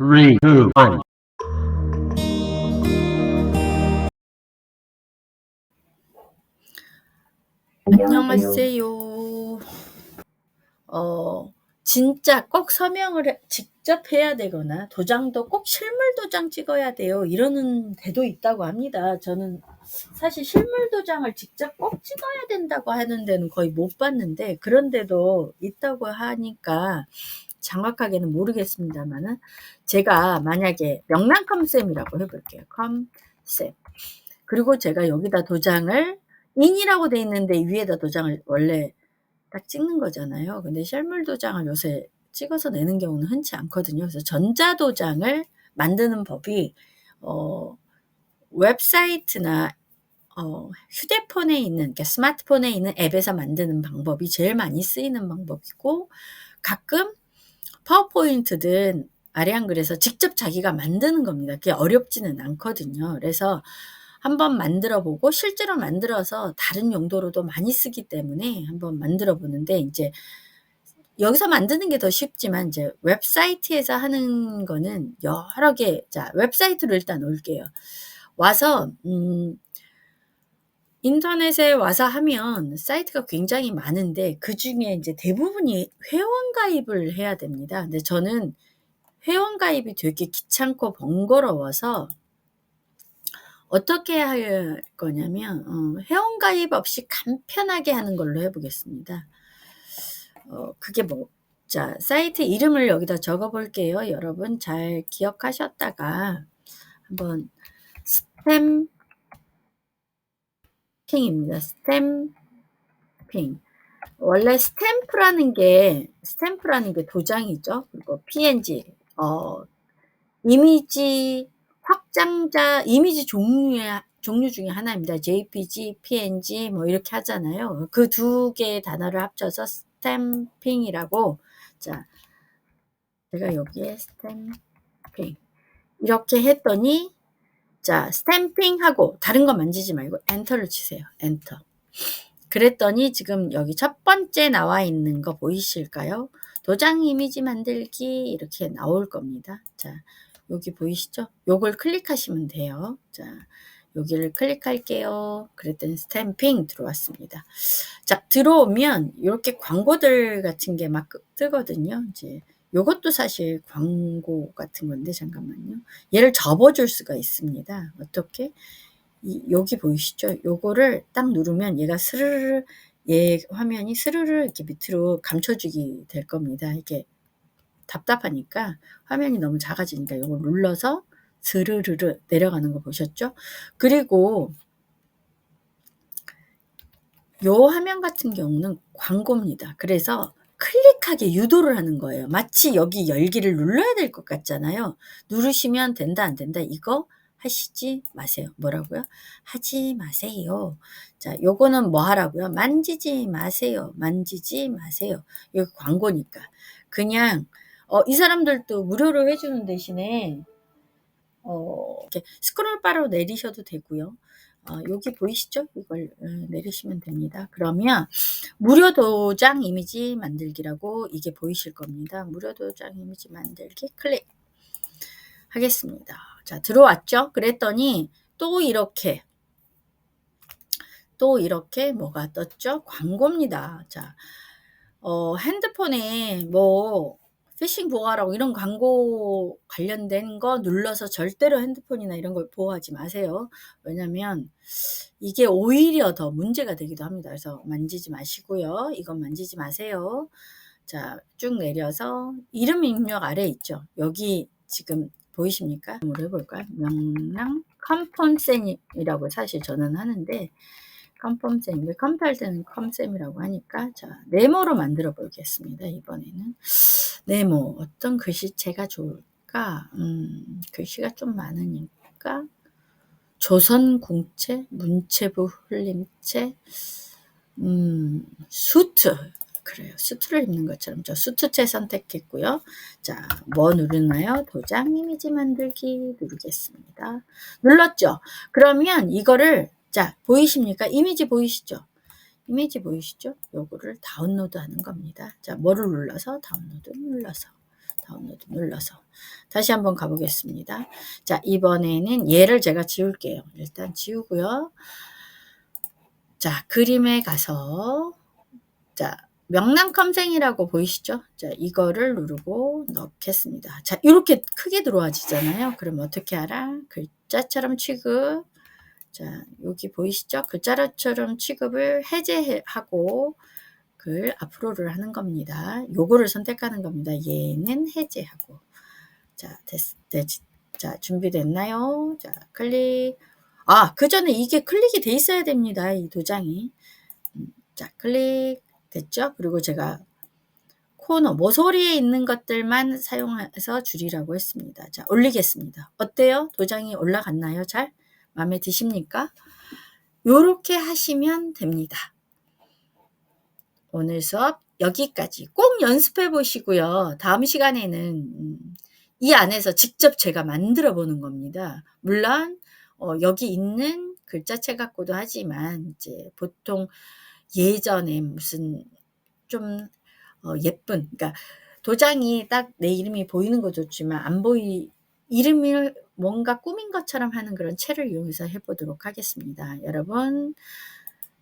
three, two, one. 안녕하세요. 어, 진짜 꼭 서명을 해- 직접 해야 되거나 도장도 꼭 실물 도장 찍어야 돼요. 이러는 데도 있다고 합니다. 저는 사실 실물 도장을 직접 꼭 찍어야 된다고 하는 데는 거의 못 봤는데 그런 데도 있다고 하니까 정확하게는 모르겠습니다만은 제가 만약에 명랑 컴쌤이라고 해볼게요. 컴쌤. 그리고 제가 여기다 도장을 인이라고 돼 있는데 위에다 도장을 원래 딱 찍는 거잖아요. 근데 실물 도장을 요새 찍어서 내는 경우는 흔치 않거든요. 그래서 전자 도장을 만드는 법이 어, 웹사이트나 어, 휴대폰에 있는 그러니까 스마트폰에 있는 앱에서 만드는 방법이 제일 많이 쓰이는 방법이고 가끔 파워포인트든 아래 한글에서 직접 자기가 만드는 겁니다. 그게 어렵지는 않거든요. 그래서 한번 만들어 보고 실제로 만들어서 다른 용도로도 많이 쓰기 때문에 한번 만들어 보는데 이제 여기서 만드는 게 더 쉽지만 이제 웹사이트에서 하는 거는 여러 개, 자, 웹사이트로 일단 올게요. 와서, 음, 인터넷에 와서 하면 사이트가 굉장히 많은데 그 중에 이제 대부분이 회원 가입을 해야 됩니다. 근데 저는 회원 가입이 되게 귀찮고 번거로워서 어떻게 할 거냐면 어, 회원 가입 없이 간편하게 하는 걸로 해 보겠습니다. 어, 그게 뭐, 자, 사이트 이름을 여기다 적어 볼게요. 여러분 잘 기억하셨다가 한번 스 탬핑입니다. 스탬핑. 원래 스탬프라는 게, 스탬프라는 게 도장이죠. 그리고 PNG, 어, 이미지 확장자, 이미지 종류의, 종류 중에 하나입니다. JPG, PNG, 뭐 이렇게 하잖아요. 그 두 개의 단어를 합쳐서 스탬핑이라고, 자, 제가 여기에 스탬핑. 이렇게 했더니, 자, 스탬핑하고 다른 거 만지지 말고 엔터를 치세요. 엔터. 그랬더니 지금 여기 첫 번째 나와 있는 거 보이실까요? 도장 이미지 만들기 이렇게 나올 겁니다. 자, 여기 보이시죠? 요걸 클릭하시면 돼요. 자, 여기를 클릭할게요. 그랬더니 스탬핑 들어왔습니다. 자, 들어오면 이렇게 광고들 같은 게 막 뜨거든요. 이제 요것도 사실 광고 같은 건데 잠깐만요. 얘를 접어줄 수가 있습니다. 어떻게? 이, 여기 보이시죠? 요거를 딱 누르면 얘가 스르르 얘 화면이 스르르 이렇게 밑으로 감춰주기 될 겁니다. 이게 답답하니까 화면이 너무 작아지니까 이거 눌러서 스르르르 내려가는 거 보셨죠? 그리고 요 화면 같은 경우는 광고입니다. 그래서 클릭하게 유도를 하는 거예요. 마치 여기 열기를 눌러야 될 것 같잖아요. 누르시면 된다 안 된다 이거 하시지 마세요. 뭐라고요? 하지 마세요. 자, 요거는 뭐 하라고요? 만지지 마세요. 만지지 마세요. 이거 광고니까. 그냥 어, 이 사람들도 무료로 해주는 대신에 어, 이렇게 스크롤 바로 내리셔도 되고요. 어, 여기 보이시죠? 이걸 어, 내리시면 됩니다. 그러면 무료 도장 이미지 만들기라고 이게 보이실 겁니다. 무료 도장 이미지 만들기 클릭 하겠습니다. 자, 들어왔죠? 그랬더니 또 이렇게 또 이렇게 뭐가 떴죠? 광고입니다. 자, 어, 핸드폰에 뭐 피싱 보호하라고 이런 광고 관련된 거 눌러서 절대로 핸드폰이나 이런 걸 보호하지 마세요. 왜냐면 이게 오히려 더 문제가 되기도 합니다. 그래서 만지지 마시고요. 이건 만지지 마세요. 자, 쭉 내려서 이름 입력 아래 있죠. 여기 지금 보이십니까? 한번 해볼까요? 명랑 컴폰센이라고 사실 저는 하는데 컴펌쌤인데 컴퓨터 때는 컴쌤이라고 하니까 자 네모로 만들어 보겠습니다. 이번에는 네모 어떤 글씨체가 좋을까? 음, 글씨가 좀 많으니까 조선궁체, 문체부 흘림체, 음, 수트 그래요. 수트를 입는 것처럼 저 수트체 선택했고요. 자, 뭐 누르나요? 도장 이미지 만들기 누르겠습니다. 눌렀죠? 그러면 이거를 자, 보이십니까? 이미지 보이시죠? 이미지 보이시죠? 요거를 다운로드 하는 겁니다. 자, 뭐를 눌러서? 다운로드 눌러서. 다운로드 눌러서 다시 한번 가보겠습니다. 자 이번에는 얘를 제가 지울게요. 일단 지우고요. 자 그림에 가서 자 명랑 컴생이라고 보이시죠? 자 이거를 누르고 넣겠습니다. 자 이렇게 크게 들어와지잖아요. 그럼 어떻게 알아? 글자처럼 취급 자 여기 보이시죠? 글자처럼 취급을 해제하고 글 앞으로를 하는 겁니다. 요거를 선택하는 겁니다. 얘는 해제하고 자 됐, 됐, 자 준비됐나요? 자 클릭 아 그 전에 이게 클릭이 돼 있어야 됩니다. 이 도장이 음, 자 클릭 됐죠? 그리고 제가 코너 모서리에 있는 것들만 사용해서 줄이라고 했습니다. 자 올리겠습니다. 어때요? 도장이 올라갔나요? 잘? 마음에 드십니까? 요렇게 하시면 됩니다. 오늘 수업 여기까지 꼭 연습해 보시고요. 다음 시간에는 음, 이 안에서 직접 제가 만들어 보는 겁니다. 물론 어, 여기 있는 글자체 갖고도 하지만 이제 보통 예전에 무슨 좀 어, 예쁜 그러니까 도장이 딱 내 이름이 보이는 거 좋지만 안 보이 이름을 뭔가 꾸민 것처럼 하는 그런 채를 이용해서 해보도록 하겠습니다. 여러분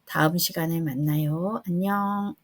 다음 시간에 만나요. 안녕.